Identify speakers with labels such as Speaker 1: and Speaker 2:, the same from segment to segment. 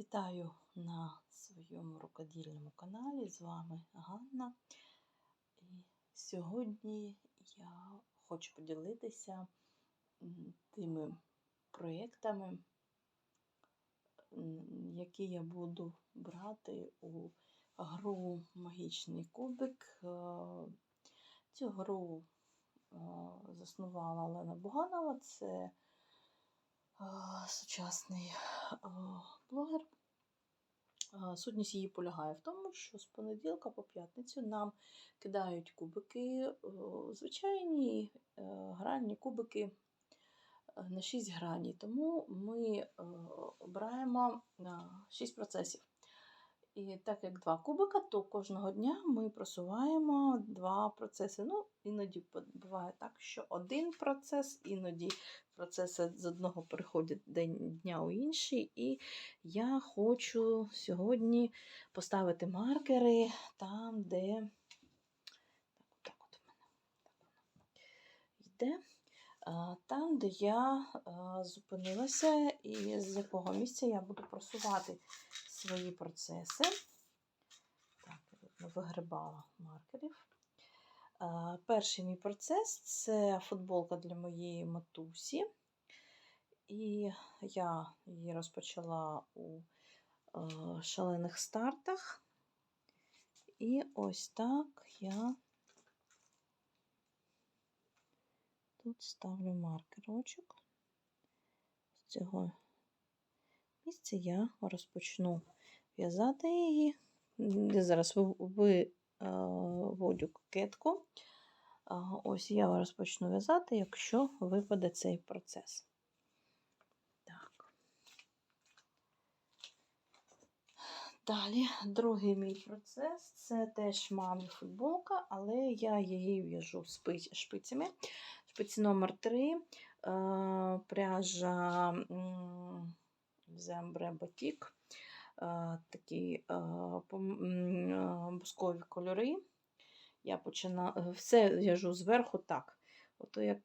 Speaker 1: Вітаю на своєму рукодільному каналі. З вами Ганна. І сьогодні я хочу поділитися тими проєктами, які я буду брати у гру Магічний кубик. Е, Цю гру е, заснувала Олена Буганова. Це е, сучасний блогер. Сутність її полягає в тому, що з понеділка по п'ятницю нам кидають кубики, звичайні е, гральні кубики е, на 6 граній. Тому ми е, обираємо 6 процесів. І так як два кубика, то кожного дня ми просуваємо два процеси. Ну, іноді буває так, що один процес, іноді процеси з одного переходять день дня у інший. І я хочу сьогодні поставити маркери там, де так, отак от в мене так йде. Там, де я зупинилася, і з якого місця я буду просувати свої процеси. Так, я вигрибала маркерів. Перший мій процес це футболка для моєї матусі. І я її розпочала у шалених стартах. І ось так я тут ставлю маркерочок. З цього місця я розпочну в'язати її. Я зараз виводю кокетку. Ось я розпочну в'язати, якщо випаде цей процес. Так. Далі, другий мій процес це теж мамі футболка, але я її в'яжу шпицями. Шпиці номер 3 пряжа м, Зембре Батік. Е, Такі е, е, бускові кольори. Я починаю все в'яжу зверху так. Ото як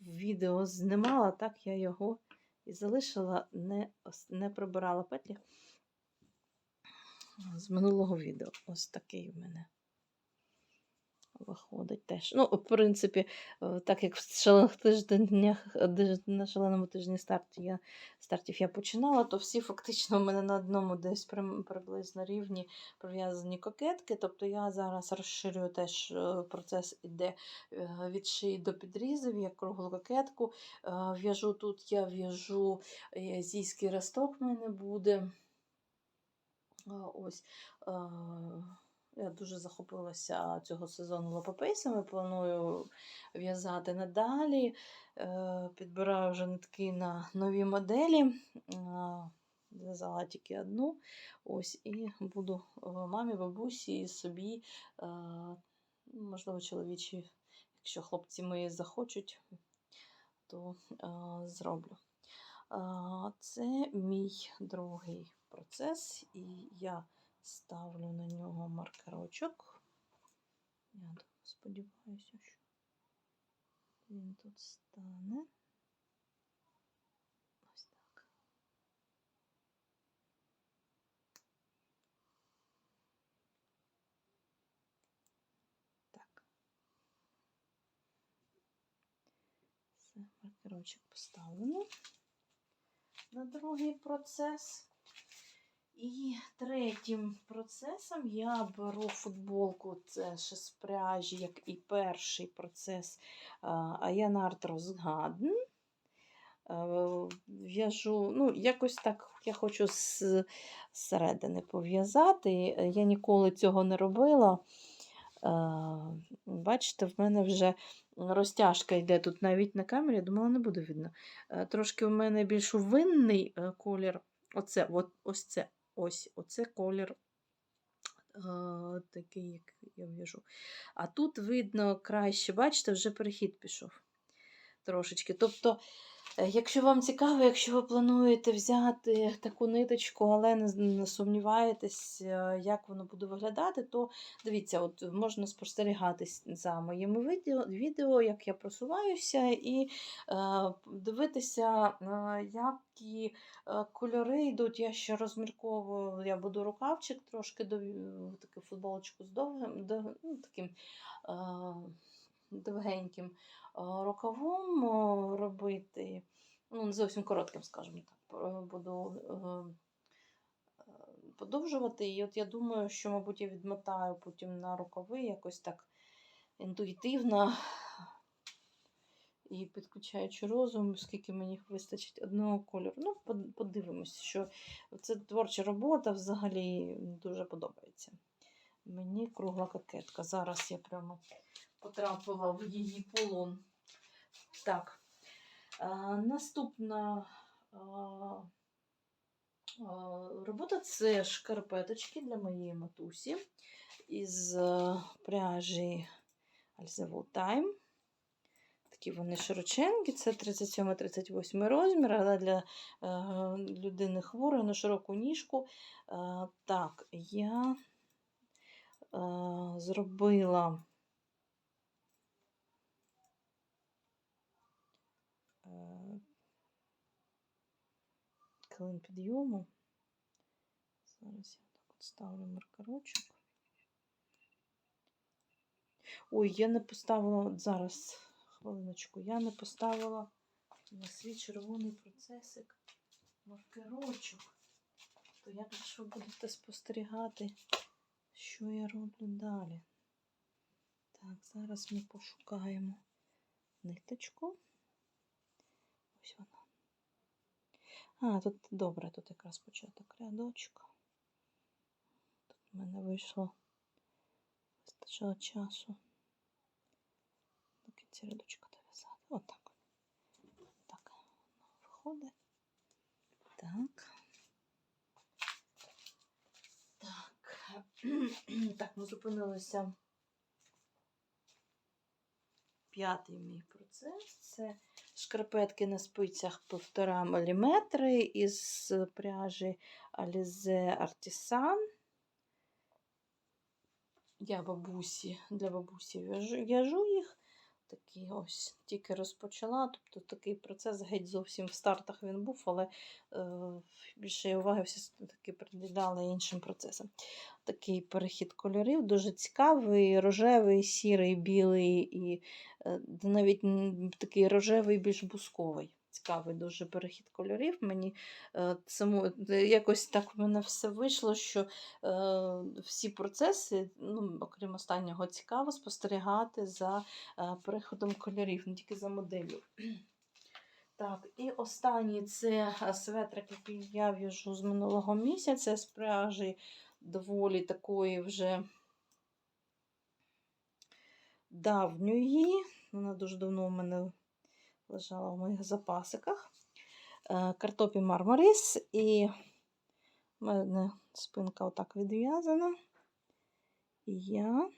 Speaker 1: відео знімала, так я його і залишила, не, не прибирала петлі з минулого відео. Ось такий в мене виходить теж. Ну, в принципі, е, так як в шалених тижнях, на шаленому тижні старті я, стартів я починала, то всі фактично в мене на одному десь приблизно рівні пров'язані кокетки. Тобто я зараз розширюю теж е, процес іде е, від шиї до підрізів, як круглу кокетку. Е, В'яжу тут, я в'яжу е, зійський росток в мене буде. Ось. Е, Я дуже захопилася цього сезону лапопейсами, планую в'язати надалі. Е, Підбираю вже нитки на нові моделі. А, Зв'язала тільки одну. Ось, і буду е, мамі, бабусі і собі, е, можливо, чоловічі, якщо хлопці мої захочуть, то е, зроблю. Це мій другий процес, і я ставлю на нього маркерочок. Я сподіваюся, що він тут стане. Ось так. Так. Все, маркерочок поставлено на другий процес. І третім процесом я беру футболку, це ще з пряжі, як і перший процес Аянарт Розгадн. В'яжу, ну, якось так я хочу з середини пов'язати. Я ніколи цього не робила. Е, Бачите, в мене вже розтяжка йде тут навіть на камері, я думала, не буде видно. Е, Трошки в мене більш винний е, колір. Оце, от, ось це, ось, оце колір такий, як я в'яжу. А тут видно краще, бачите, вже перехід пішов трошечки. Тобто Якщо вам цікаво, якщо ви плануєте взяти таку ниточку, але не, сумніваєтесь, е, як воно буде виглядати, то дивіться, от можна спостерігати за моїми відео, як я просуваюся, і е, дивитися, е, які е, кольори йдуть. Я ще розмірковую, я буду рукавчик трошки таку футболочку з довгим, дов- ну, таким е, довгеньким е, рукавом е, робити. Ну, зовсім коротким, скажімо так, е, буду подовжувати. І от я думаю, що, мабуть, я відмотаю потім на рукави якось так інтуїтивно і підключаючи розум, скільки мені вистачить одного кольору. Ну, под- подивимось, що це творча робота взагалі дуже подобається. Мені кругла кокетка. Зараз я прямо потрапила в її полон. Так. А, наступна а, а, робота це шкарпеточки для моєї матусі із е, пряжі Alzevo Time. Такі вони широченькі, це 37-38 розмір, але для е, людини хворої на широку ніжку. Е, так, я е, зробила клин підйому. Зараз я так от ставлю маркерочок. Ой, я не поставила зараз, хвилиночку, я не поставила на свій червоний процесик маркерочок. То як же ж ви будете спостерігати, що я роблю далі? Так, зараз ми пошукаємо ниточку. Ось вона. А, тут добре, тут якраз початок рядочка. Тут в мене вийшло, вистачило часу до кінця рядочка дов'язати. Отак. Так, воно виходить. Так. Так. Так, ми зупинилися. П'ятий мій процес. Це шкарпетки на спицях 1,5 мм із пряжі Alize Artisan. Я бабусі, для бабусі в'яжу їх. Такі ось тільки розпочала. Тобто такий процес геть зовсім в стартах він був, але е, більше уваги всі таки приділяли іншим процесам. Такий перехід кольорів, дуже цікавий, рожевий, сірий, білий і е, навіть такий рожевий, більш бусковий. Цікавий дуже перехід кольорів. Мені е, саму, е, якось так в мене все вийшло, що е, всі процеси, ну, окрім останнього, цікаво спостерігати за е, переходом кольорів, не тільки за моделлю. Так, і останній це е, светрик, який я в'яжу з минулого місяця з пряжі доволі такої вже давньої. Вона дуже давно у мене лежала в моїх запасиках. Е, Картопі Мармарис, і в мене спинка отак відв'язана. І я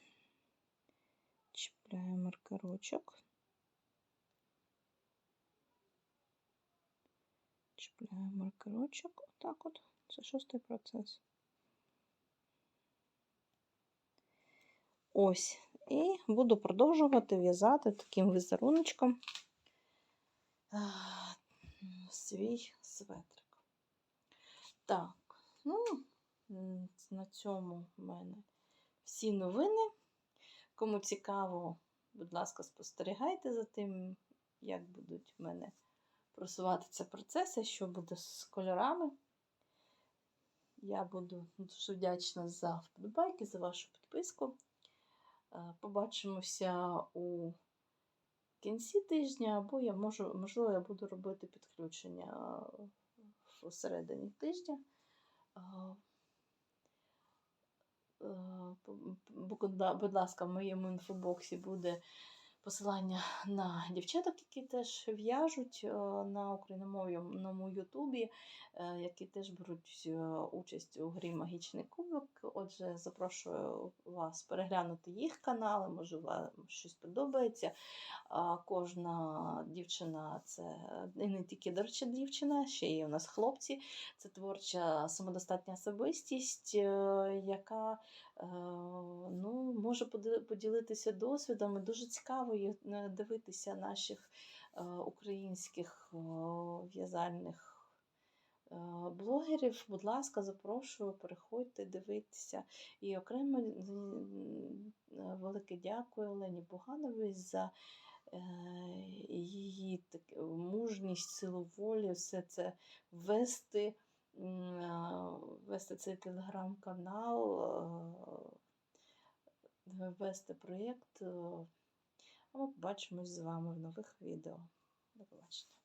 Speaker 1: чіпляю маркерочок. Чіпляю маркерочок. Отак от. Це шостий процес. Ось. І буду продовжувати в'язати таким візеруночком свій светрик. Так, ну, на цьому в мене всі новини. Кому цікаво, будь ласка, спостерігайте за тим, як будуть в мене просуватися процеси, що буде з кольорами. Я буду дуже вдячна за вподобайки, за вашу підписку. Е, Побачимося у кінці тижня, або я можу, можливо, я буду робити підключення в середині тижня. Е, бу- Будь будь ласка, в моєму інфобоксі буде посилання на дівчаток, які теж в'яжуть е, на україномовному Ютубі, е, які теж беруть е, участь у грі Магічний кубок. Отже, запрошую вас переглянути їх канали, може, вам щось подобається. Кожна дівчина це і не тільки, до речі, дівчина, ще є у нас хлопці. Це творча самодостатня особистість, яка ну, може поділитися досвідом. І дуже цікаво е, дивитися наших е, українських е, в'язальних е, блогерів. Будь ласка, запрошую, переходьте, дивитися. І окремо е, велике дякую Олені Бугановій за е, її мужність, силу волі, все це вести, м, е, вести цей телеграм-канал, е, вести проєкт. е. Ми побачимось з вами в нових відео. До побачення.